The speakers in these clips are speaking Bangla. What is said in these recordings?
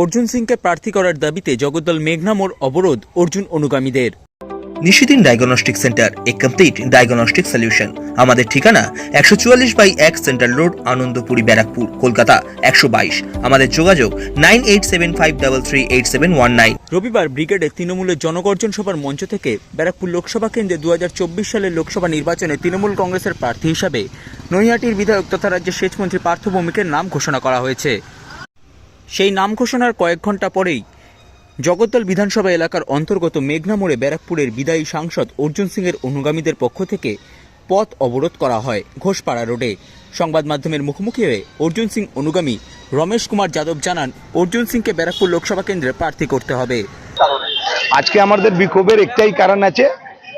অর্জুন সিংকে প্রার্থী করার দাবিতে জগদ্দল মেঘনামোড় অবরোধ Arjun অনুগামীদের। Nishidin diagnostic centre a complete diagnostic solution. আমাদের ঠিকানা একশো চুয়াল্লিশ বাই এক সেন্ট্রাল রোড আনন্দপুরি ব্যারাকপুর কলকাতা একশো বাইশ। আমাদের যোগাযোগ nine eight seven five double three eight seven one nine. রবিবার ব্রিগেডে তৃণমূলের জনগর্জন সভার মঞ্চ থেকে ব্যারাকপুর লোকসভা কেন্দ্রে দু হাজার চব্বিশ সালের লোকসভা নির্বাচনে তৃণমূল কংগ্রেসের প্রার্থী হিসাবে নৈহাটির বিধায়ক তথা রাজ্যের সেচমন্ত্রী পার্থ ভৌমিকের নাম ঘোষণা করা হয়েছে। সেই নাম ঘোষণার কয়েক ঘণ্টা পরেই জগদ্দল বিধানসভা এলাকার অন্তর্গত মেঘনা মোড়ে ব্যারাকপুরের বিদায়ী সাংসদ অর্জুন সিংয়ের অনুগামীদের পক্ষ থেকে পথ অবরোধ করা হয় ঘোষপাড়া রোডে। সংবাদ মাধ্যমের মুখোমুখি হয়ে অর্জুন সিং অনুগামী রমেশ কুমার যাদব জানান, অর্জুন সিংকে ব্যারাকপুর লোকসভা কেন্দ্রে প্রার্থী করতে হবে। আজকে আমাদের বিক্ষোভের একটাই কারণ আছে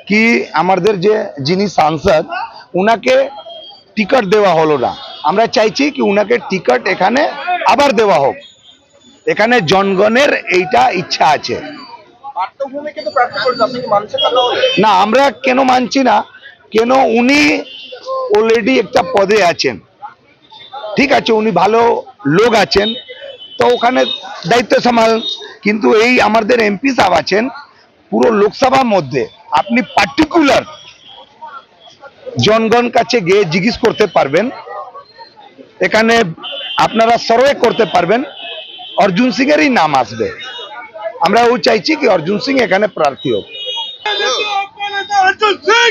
কি, আমাদের যে যিনি সাংসদ, উনাকে টিকিট দেওয়া হলো না। আমরা চাইছি কি উনাকে টিকিট এখানে আবার দেওয়া হোক। এখানে জনগণের এইটা ইচ্ছা আছে। না আমরা কেন মানছি না? কেন উনি অলরেডি একটা পদে আছেন। ঠিক আছে উনি ভালো লোক আছেন। তো ওখানে দায়িত্ব সামাল। কিন্তু এই আমাদের এমপি সাহেব আছেন পুরো লোকসভার মধ্যে। আপনি পার্টিকুলার জনগণ কাছে গিয়ে জিজ্ঞেস করতে পারবেন। এখানে আপনারা সার্ভে করতে পারবেন। অর্জুন সিং এরই নাম আসবে। আমরা ও চাইছি কি অর্জুন সিং এখানে প্রার্থী হোক। Arjun Singh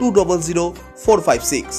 two double zero four five six